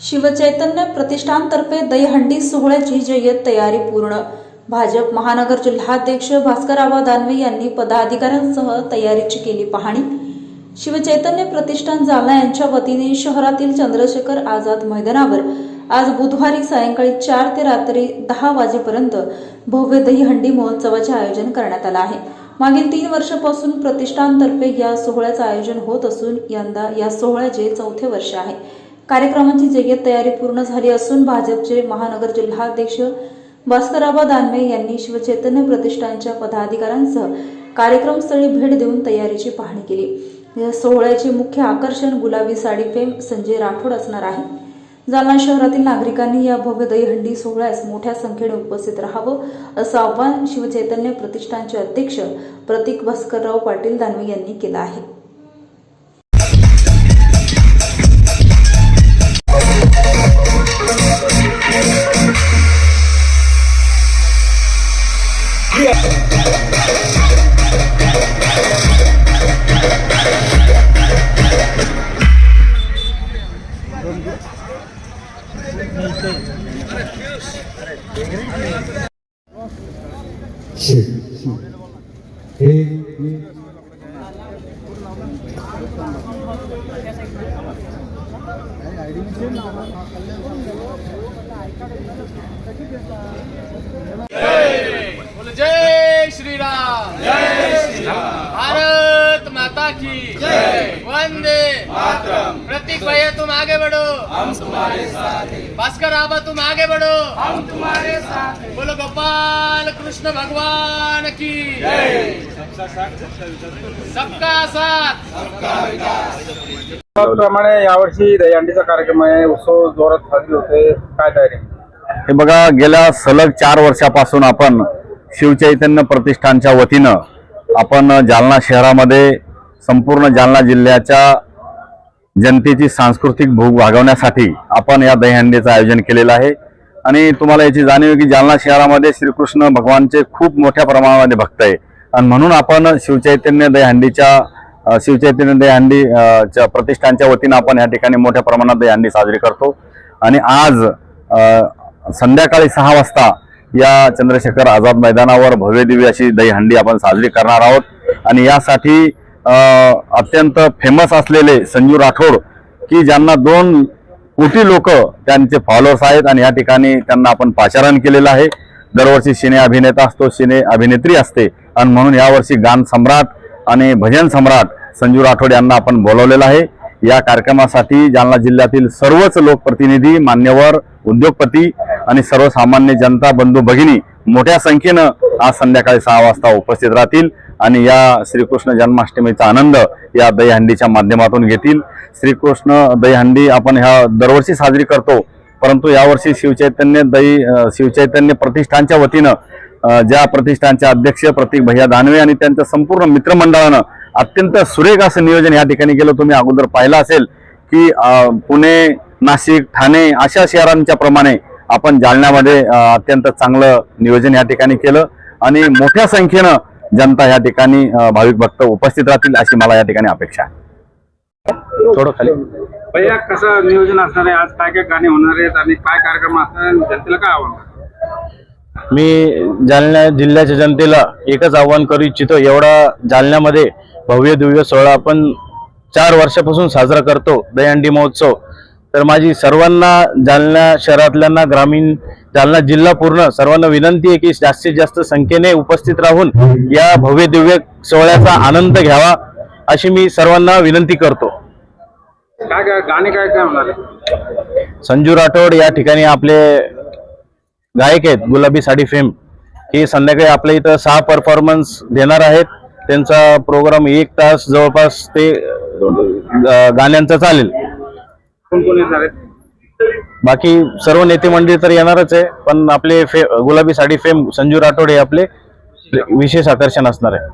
शिवचैतन्य प्रतिष्ठानतर्फे दहीहंडी सोहळ्याची जय्यत तयारी पूर्ण. भाजप महानगर जिल्हाध्यक्ष भास्करराव दानवे यांनी पदाधिकाऱ्यांसह तयारीची केली पाहणी. शिवचैतन्य प्रतिष्ठान जालना यांच्या वतीने शहरातील चंद्रशेखर आझाद मैदानावर आज बुधवारी सायंकाळी चार ते रात्री दहा वाजेपर्यंत भव्य दहीहंडी महोत्सवाचे आयोजन करण्यात आलं आहे. मागील तीन वर्षापासून प्रतिष्ठानतर्फे या सोहळ्याचं आयोजन होत असून यंदा या सोहळ्याचे चौथे वर्ष आहे. कार्यक्रमाची जय्यत तयारी पूर्ण झाली असून भाजपचे महानगर जिल्हाध्यक्ष भास्कराबा दानवे यांनी शिवचैतन्य प्रतिष्ठानच्या पदाधिकाऱ्यांसह कार्यक्रमस्थळी भेट देऊन तयारीची पाहणी केली. या सोहळ्याचे मुख्य आकर्षण गुलाबी साडी फेम संजय राठोड असणार आहे. जालना शहरातील नागरिकांनी या भव्य दहीहंडी सोहळ्यास मोठ्या संख्येने उपस्थित राहावं असं आवाहन शिवचैतन्य प्रतिष्ठानचे अध्यक्ष प्रतीक भास्करराव पाटील दानवे यांनी केलं आहे. हे जय श्री राम जय भारत माता की जय। वंदे मातरम। प्रतीक भैया तुम आगे बढ़ो। हम तुम्हारे साथ हैं। भास्कर आबा तुम आगे बढ़ो। हम तुम्हारे साथ हैं। बोलो गोपाल कृष्ण भगवान की। जय। सबका साथ। त्याप्रमाणे यावर्षी दहीहंडीचा कार्यक्रम आहे. उत्सव जोरात साजरी होते. काय तयारी? हे बघा गेल्या सलग चार वर्षापासून आपण शिवचैतन्य प्रतिष्ठानच्या वतीनं आपण जालना शहरामध्ये संपूर्ण जालना जिल्ह्याच्या जनतेची सांस्कृतिक भूक भागवण्यासाठी आपण या दहीहंडीचं आयोजन केलेलं आहे. आणि तुम्हाला याची जाणीव आहे की जालना शहरामध्ये श्रीकृष्ण भगवानचे खूप मोठ्या प्रमाणामध्ये भक्त आहे. आणि म्हणून आपण शिवचैतन्य दहीहंडीच्या शिवचैतन्य दहीहंडी च्या प्रतिष्ठानच्या वतीनं आपण या ठिकाणी मोठ्या प्रमाणात दहीहंडी साजरी करतो. आणि आज संध्याकाळी सहा वाजता या चंद्रशेखर आझाद मैदानावर भव्य दिव्य अशी दहीहंडी आपण साजरी करणार आहोत. आणि यासाठी अत्यंत फेमस असलेले संजू राठोड की ज्यांना दोन कोटी लोक त्यांचे फॉलोअर्स आहेत आणि या ठिकाणी त्यांना आपण पाचारण केलेलं आहे. दरवर्षी सिने अभिनेता असतो सिने अभिनेत्री असते. आणि म्हणून यावर्षी गान सम्राट आणि भजन सम्राट संजू राठोड यांना आपण बोलवलेलं आहे. या कार्यक्रमासाठी जालना जिल्ह्यातील सर्वच लोकप्रतिनिधी मान्यवर उद्योगपती आणि सर्वसामान्य जनता बंधू भगिनी मोठ्या संख्येनं आज संध्याकाळी सहा वाजता उपस्थित राहतील. आणि या श्रीकृष्ण जन्माष्टमीचा आनंद या दहीहंडीच्या माध्यमातून घेतील. श्रीकृष्ण दहीहंडी आपण ह्या दरवर्षी साजरी करतो. परंतु यावर्षी शिवचैतन्य दही शिवचैतन्य प्रतिष्ठानच्या वतीनं ज्या प्रतिष्ठानचे अध्यक्ष प्रतीक भैया दानवे आणि त्यांच्या संपूर्ण मित्रमंडळानं अत्यंत सुरेख असं नियोजन या ठिकाणी केलं. तुम्ही अगोदर पाहिलं असेल की पुणे नाशिक ठाणे अशा शहरांच्या प्रमाणे आपण जालन्यामध्ये अत्यंत चांगलं नियोजन या ठिकाणी केलं. आणि मोठ्या संख्येनं जनता या ठिकाणी भाविक भक्त उपस्थित राहतील अशी मला या ठिकाणी अपेक्षा आहे. थोडं खाली. भैया कसं नियोजन असणार आहे? आज काय काय गाणे होणार आहेत आणि काय कार्यक्रम असणार आहे? जनतेला काय आव्हान? मी जालना जिल्ह्याच्या जनतेला एकच आव्हान करू इच्छितो. एवढा जालन्यामध्ये भव्य दिव्य सोहळा आपण चार वर्षापासून साजरा करतो. दहीहंडी महोत्सव तर माझी सर्वांना जालना शहरातल्यांना ग्रामीण जालना जिल्हा पूर्ण सर्वांना विनंती आहे की जास्तीत जास्त संख्येने उपस्थित राहून या भव्य दिव्य सोहळ्याचा आनंद घ्यावा अशी मी सर्वांना विनंती करतो. काय काय गाणे काय काय होणार आहे संजू राठोड या ठिकाणी आपले गायक आहेत गुलाबी साडी फेम हे संध्याकाळी आपल्या इथं सहा परफॉर्मन्स देणार आहेत. त्यांचा प्रोग्राम एक तास जवळपास ते गाण्यांचा चालेल. कोण कोण येणार आहेत? बाकी सर्व नेते मंडळी तर येणारच आहे पण आपले फे गुलाबी साडी फेम संजू राठोड हे आपले विशेष आकर्षण असणार आहे.